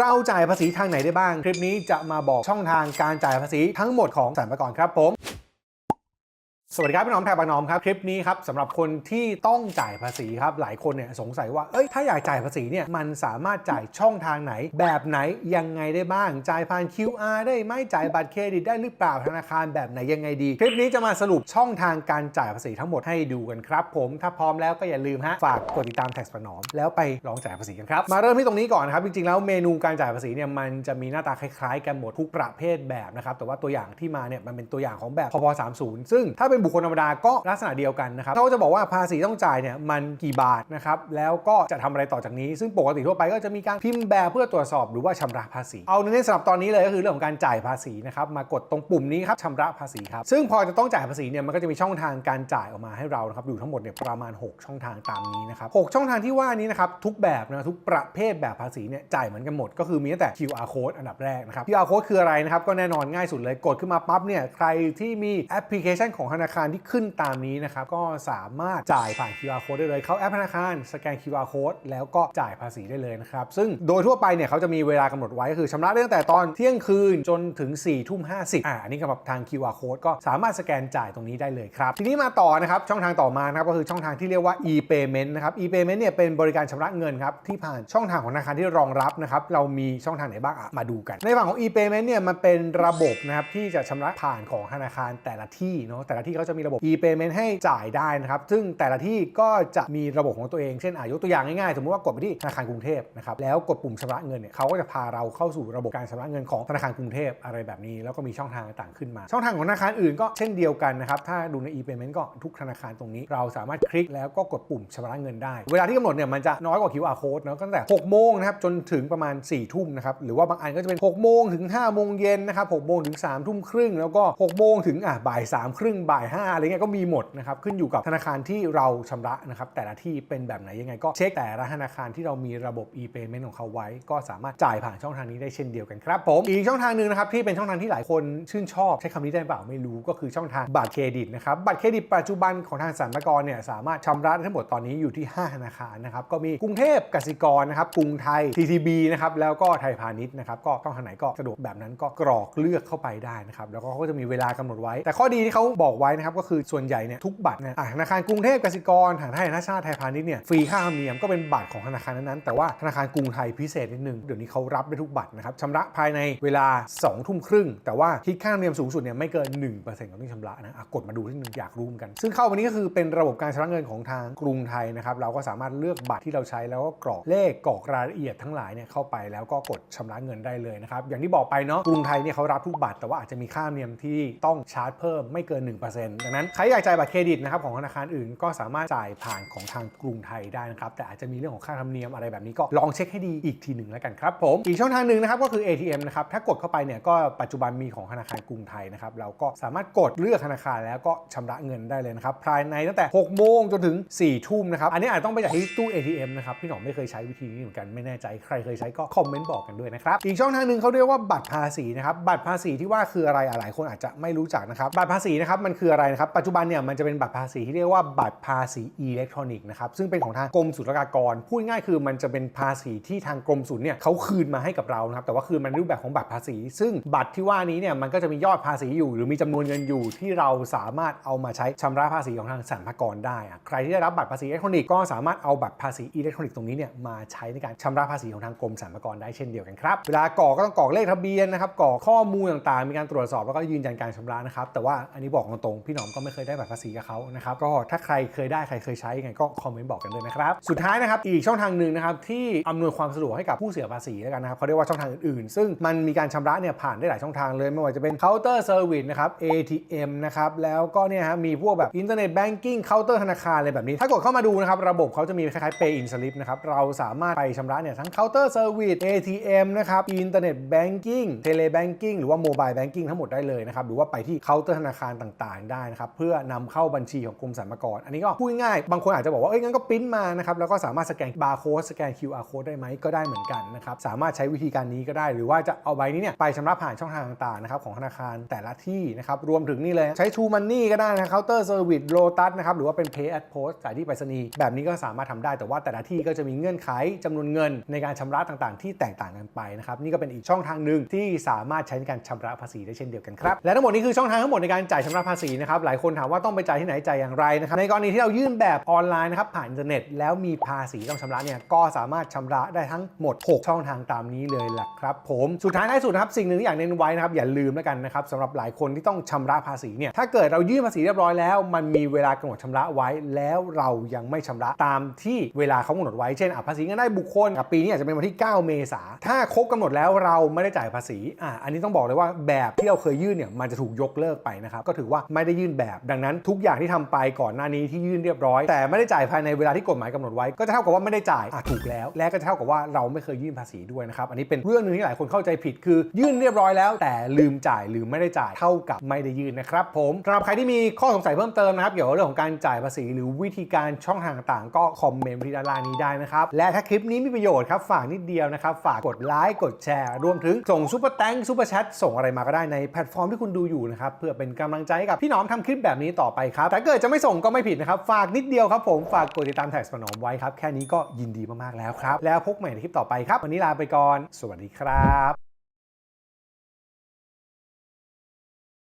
เราจ่ายภาษีทางไหนได้บ้าง คลิปนี้จะมาบอกช่องทางการจ่ายภาษีทั้งหมดของสรรพากรครับผม สวัสดีครับพี่น้องแพรบางน้อมครับคลิปนี้ครับสำหรับคนที่ต้องจ่ายภาษีครับหลายคนเนี่ยสงสัยว่าเอ้ยถ้าอยากจ่ายภาษีเนี่ยมันสามารถจ่ายช่องทางไหน แบบไหนยังไงได้บ้าง จ่ายผ่าน QR ได้ไหมจ่ายบัตรเครดิตได้หรือเปล่าธนาคารแบบไหนยังไงดี คลิปนี้จะมาสรุปช่องทางการจ่ายภาษีทั้งหมดให้ดูกันครับ ผมถ้าพร้อมแล้วก็อย่าลืมฮะฝากกดติดตามแท็กประนอมแล้วไปลองจ่ายภาษีกันครับมาเริ่มที่ตรงนี้ก่อนครับจริงๆแล้วเมนูการจ่ายภาษีเนี่ยมันจะมีหน้าตาคล้ายๆ กันหมดทุกประเภทแบบนะครับแต่ว่าตัวอย่างที่มาเนี่ยมันเป็นตัวอย่างของแบบพพ30ซึ่งถ้าเป็นบุคคลธรรมดาก็ลักษณะเดียวกันนะครับเขาจะบอกว่าภาษีต้องจ่ายเนี่ยมันกี่บาทนะครับแล้วก็จะทำอะไรต่อจากนี้ ซึ่งปกติทั่วไปก็จะมีการพิมพ์แบบเพื่อตรวจสอบหรือว่าชำระภาษี เอาในสำหรับตอนนี้เลยก็คือเรื่องของการจ่ายภาษีนะครับมากดตรงปุ่มนี้ครับชำระภาษีครับซึ่งพอจะต้องจ่ายภาษีเนี่ยมันก็จะมีช่องทางการจ่ายออกมาให้เรานะครับอยู่ทั้งหมดเนี่ยประมาณ 6 ช่องทางตามนี้นะครับหกช่องทางที่ว่านี้นะครับทุกแบบนะทุกประเภทแบบภาษีเนี่ยจ่ายเหมือนกันหมด ก็คือมีตั้งแต่ QR code อันดับแรกนะครับ QR code คืออะไรนะครับก็แน่นอนง่ายสุดเลยกดขึ้นมาปั๊บเนี่ยใครที่มีแอปพลิเคชันของธนาคารที่ขึ้นตามนี้นะครับก็สามารถจ่ายผ่าน QR code ได้เลย เข้าแอปธนาคาร สแกน QR code แล้วก็จ่ายภาษีได้เลยนะครับ ซึ่งโดยทั่วไปเนี่ยเขาจะมีเวลากำหนดไว้ก็คือชำระได้ตั้งแต่ตอนเที่ยงคืนจนถึง4ี่ทุ่มห้อ่าอันนี้สำหรับทาง QR code ก็สามารถสแกนจ่ายตรงนี้ได้เลยครับ ทีนี้มาต่อนะครับช่องทางต่อมานะครับก็คือช่องทางที่เรียกว่า e-payment นะครับ e-payment เนี่ยเป็นบริการชำระเงินครับที่ผ่านช่องทางของธนาคารที่รองรับนะครับเรามีช่องทางไหนบ้างอะมาดูกัน ในฝั่งของ e-payment เนี่ยมันเป็นระบบนะครับที่จะชำระผ่านของธนาคารแต่ละที่เนาะแต่ละที่เขาจะมีระบบ e-payment ให้จ่ายได้นะครับ ซึ่งแต่ละที่ก็จะมีระบบของตัวเอง เช่นอายกตัวอย่างง่ายๆ สมมติว่ากดไปที่ธนาคารกรุงเทพนะครับ แล้วกดปุ่มชำระเงินเนี่ยเขาก็จะพาเราเข้าสู่ระบบการชำระเงินของธนาคารกรุงเทพอะไรแบบนี้ แล้วก็มีช่องทางต่างๆขึ้นมา ช่องทางของธนาคารอื่นก็เช่นเดียวกันนะครับ ถ้าดูใน e-payment ก็ทุกธนาคารตรงนี้ เราสามารถคลิกแล้วก็กดปุ่มชำระเงินได้ เวลาที่กำหนดเนี่ยมันจะน้อยกว่า QR code เนาะตั้งแต่ 6 โมงนะครับจนถึงประมาณ 4 ทุ่มนะครับ หรือว่าบางอันก็จะเป็น 6 โมงถึง 5 โมงเย็นนะครับ 6 โมงถึง 3 ทุ่มครึ่ง แล้วก็ 6 โมงถึงอะบ่าย3ครึ่งบ่าย5อะไรเงี้ยก็มีหมดนะครับขึ้นอยู่กับธนาคารที่เราชำระนะครับแต่ละที่เป็นแบบไหนยังไงก็เช็คแต่ละธนาคารที่เรามีระบบ e-payment ของเขาไว้ ก็สามารถจ่ายผ่านช่องทางนี้ได้เช่นเดียวกันครับผมอีกช่องทางหนึ่งนะครับที่เป็นช่องทางที่หลายคนชื่นชอบ ใช้คำนี้ได้เปล่าไม่รู้ก็คือช่องทางบัตรเครดิตนะครับบัตรเครดิตปัจจุบันของทางสรรพากรเนี่ยสามารถชำระได้ทั้งหมดตอนนี้อยู่ที่ 5 ธนาคารนะครับก็มีกรุงเทพกสิกรนะครับกรุงไทย TTB นะครับแล้วก็ไทยพาณิชย์นะครับก็ช่องทางไหนก็สะดวกแบบนั้นก็กรอกเลือกเข้าไปได้นะครับแล้วก็เขาก็จะมีเวลากำหนดไว้ แต่ข้อดีที่เขาบอกไว้นะครับก็คือส่วนใหญ่เนี่ยทุกบัตรเนี่ยธนาคารกรุงเทพกสิกรธนาคารธนาชาติไทยพาณิชย์เนี่ยฟรีค่าธรรมเนียมก็เป็นบัตรของธนาคารนั้นๆแต่ว่าธนาคารกรุงไทยพิเศษนิดนึงเดี๋ยวนี้เขารับได้ทุกบัตรนะครับชำระภายในเวลา2ทุ่มครึ่งแต่ว่าคิดค่าธรรมเนียมสูงสุดเนี่ยไม่เกิน 1%ของที่ชำระนะะกดมาดูที่หนึ่งอยากรู้เหมือนกัน ซึ่งเข้าวันนี้ก็คือเป็นระบบการชำระเงินของทางกรุงไทยนะครับเราก็สามารถเลือกบัตรที่เราใช้แล้วก็กรอกเลขกรอกรายละเอียดทั้งหลายเนี่ยเข้าไปแล้วก็กดชำระเงินได้เลยนะครับอย่างที่บอกไปเนาะกรุงไทยเนี่ยเขารับทุกบัตรแต่ว่าอาจจะมีค่าธรรมเนียมที่ต้องชาร์จเพิ่มไม่เกิน 1%ดังนั้นใครอยากจ่ายบัตรเครดิตนะครับของธนาคารอื่นก็สามารถจ่ายผ่านของทางกรุงไทยได้นะครับแต่อาจจะมีเรื่องของค่าธรรมเนียมอะไรแบบนี้ก็ลองเช็คให้ดีอีกทีหนึ่งแล้วกันครับผมอีกช่องทางหนึ่งนะครับก็คือ ATM นะครับถ้ากดเข้าไปเนี่ยก็ปัจจุบันมีของธนาคารกรุงไทยนะครับเราก็สามารถกดเลือกธนาคารแล้วก็ชำระเงินได้เลยนะครับภายในตั้งแต่6โมงจนถึง4ทุ่มนะครับอันนี้อาจต้องไปจากที่ตู้ ATM นะครับพี่หนอมไม่เคยใช้วิธีนี้เหมือนกันไม่แน่ใจใครเคยใช้ก็คอมเมนต์บอกกันด้วยนะครับอีกช่องทางหนึ่งเขาเรียกว่าบัตรภาษีนะครับบัตรภาษีที่ว่าคืออะไรหลายคนอาจจะไม่รู้จักนะครับบัตรภาษีนะครับมันคืออะไรนะครับ ปัจจุบันเนี่ยมันจะเป็นบัตรภาษีที่เรียกว่าบัตรภาษีอิเล็กทรอนิกส์นะครับ ซึ่งเป็นของทางกรมศุลกากร พูดง่ายคือมันจะเป็นภาษีที่ทางกรมศุลเนี่ยเขาคืนมาให้กับเรานะครับ แต่ว่าคืนมันรูปแบบของบัตรภาษี ซึ่งบัตรที่ว่านี้เนี่ยมันก็จะมียอดภาษีอยู่ หรือมีจำนวนเงินอยู่ที่เราสามารถเอามาใช้ชำระภาษีของทางสรรพากรได้อะใครที่ได้รับบัตรภาษีอิเล็กทรอนิกส์ก็สามารถเอาบัตรภาษีอิเล็กทรอนิกส์ตรงนี้เนี่ยมาใช้ในการชำระภาษีของทางกรมสรรพากรได้เช่นเดียวกันครับ เวลากรอกก็ต้องกรอกเลขทะเบียนนะครับกรอกข้อมูลต่างๆ มีการตรวจสอบแล้วก็ยืนยันการชำระนะครับแต่ว่าอันนี้บอกตรงพี่หนอมก็ไม่เคยได้บัตรภาษีกับเขานะครับก็ถ้าใครเคยได้ใครเคยใช้ยังไงก็คอมเมนต์บอกกันด้วยนะครับสุดท้ายนะครับอีกช่องทางหนึ่งนะครับที่อำนวยความสะดวกให้กับผู้เสียภาษีแล้วกันนะครับเขาเรียกว่าช่องทางอื่นๆ ซึ่งมันมีการชำระเนี่ยผ่านได้หลายช่องทางเลยไม่ว่าจะเป็นเคาน์เตอร์เซอร์วิสนะครับ ATM นะครับแล้วก็เนี่ยฮะมีพวกแบบอินเทอร์เน็ตแบงกิ้งเคาน์เตอร์ธนาคารอะไรแบบนี้ ถ้ากดเข้ามาดูนะครับระบบเขาจะมีคล้ายๆ Pay in Slip นะครับเราสามารถไปชำระเนี่ยทั้งเคาน์เตอร์เซอร์วิส ATM นะครับอินเทอร์เน็ตแบงกิ้งเทเลแบงกิ้งหรือว่าโมบายแบงกิ้งทั้งหมดได้เลยนะครับหรือว่าไปที่เคาน์เตอร์ธนาคารต่างๆได้นะครับเพื่อนำเข้าบัญชีของกรมสรรพากร อันนี้ก็พูดง่ายบางคนอาจจะบอกว่าเอ้ยงั้นก็ปริ้นมานะครับแล้วก็สามารถสแกนบาร์โค้ดสแกน QR code ได้ไหมก็ได้เหมือนกันนะครับสามารถใช้วิธีการนี้ก็ได้ หรือว่าจะเอาใบนี้เนี่ยไปชำระผ่านช่องทางต่างๆนะครับของธนาคารแต่ละที่นะครับรวมถึงนี่เลยใช้ True Money ก็ได้นะเคาน์เตอร์เซอร์วิสโลตัสนะครับหรือว่าเป็น Pay at Post จ่ายที่ไปรษณีย์แบบนี้ก็สามารถทำได้ แต่ว่าแต่ละที่ก็จะมีเงื่อนไขจำนวนเงิน ในการชำระต่างๆ ที่แตกต่างกันไปนะครับนี่ก็เป็นอีกช่องทางหนึ่งที่สามารถใช้ในการชำระภาษีได้เช่นเดียวกันครับและทั้งหมดนี้คือช่องทางทั้งหมดในการจ่ายชำระภาษีนะครับหลายคนถามว่าต้องไปจ่ายที่ไหนจ่ายอย่างไรนะครับในกรณีที่เรายื่นแบบออนไลน์นะครับผ่านอินเทอร์เน็ตแล้วมีภาษีต้องชำระเนี่ยก็สามารถชำระได้ทั้งหมด 6 ช่องทางตามนี้เลยแหละครับผมสุดท้ายท้ายสุดนะครับสิ่งหนึ่งที่อยากเน้นไว้นะครับอย่าลืมแล้วกันนะครับสำหรับหลายคนที่ต้องชำระภาษีเนี่ยถ้าเกิดเรายื่นภาษีเรียบร้อยแล้ว มันมีเวลากำหนดชำระไว้ แล้วเรายังไม่ชำระตามที่เวลาเขากำหนดไว้เช่นอะภาษีเงินได้บุคคลกับปีนี้อาจจะเป็นวันที่ 9 เมษาถ้าครบกำหนดแล้วเราไม่ได้จ่ายภาษีอะอันนี้ต้องบอกเลยว่าแบบที่เราเคยยื่นเนี่ยมันจะถูกยกเลิกไปนะครับก็ถือว่าไม่ได้ยื่นแบบ ดังนั้นทุกอย่างที่ทำไปก่อนหน้านี้ที่ยื่นเรียบร้อย แต่ไม่ได้จ่ายภายในเวลาที่กฎหมายกำหนดไว้ก็จะเท่ากับว่าไม่ได้จ่ายอะถูกแล้ว และก็จะเท่ากับว่าเราไม่เคยยื่นภาษีด้วยนะครับอันนี้เป็นเรื่องหนึงที่หลายคนเข้าใจผิดคือ ยื่นเรียบร้อยแล้ว แต่ลืมจ่ายหรือไม่ได้จ่ายเท่ากับไม่ได้ยื่นนะครับผมสำหรับใครที่มีข้อสงสัยเพิ่มเติมนะครับเกี่ยวกับเรื่องของการจ่ายภาษี หรือวิธีการช่องทางต่างก็คอมเมนต์ที่ด้านล่างนี้ได้นะครับและถ้าคลิปนี้มีประโยชน์ครับฝากนิดเดียวนะครับฝากกดไลค์กดแชร์รวมถึงส่งซุปเปอร์แตงซุปเปอร์แชทส่งอะไรมาก็ได้ในแพลตฟอร์มที่คุณดูอยู่นะครับเพื่อเป็นกำลังใจให้กับพี่หน้อมทำคลิปแบบนี้ต่อไปครับแต่เกิดจะไม่ส่งก็ไม่ผิดนะครับ ฝากนิดเดียวครับผมฝากกดติดตามแท็กสปนอมไว้ครับ แค่นี้ก็ยินดีมากๆแล้วครับ แล้วพบใหม่ในคลิปต่อไปครับ วันนี้ลาไปก่อน สวัสดีครับ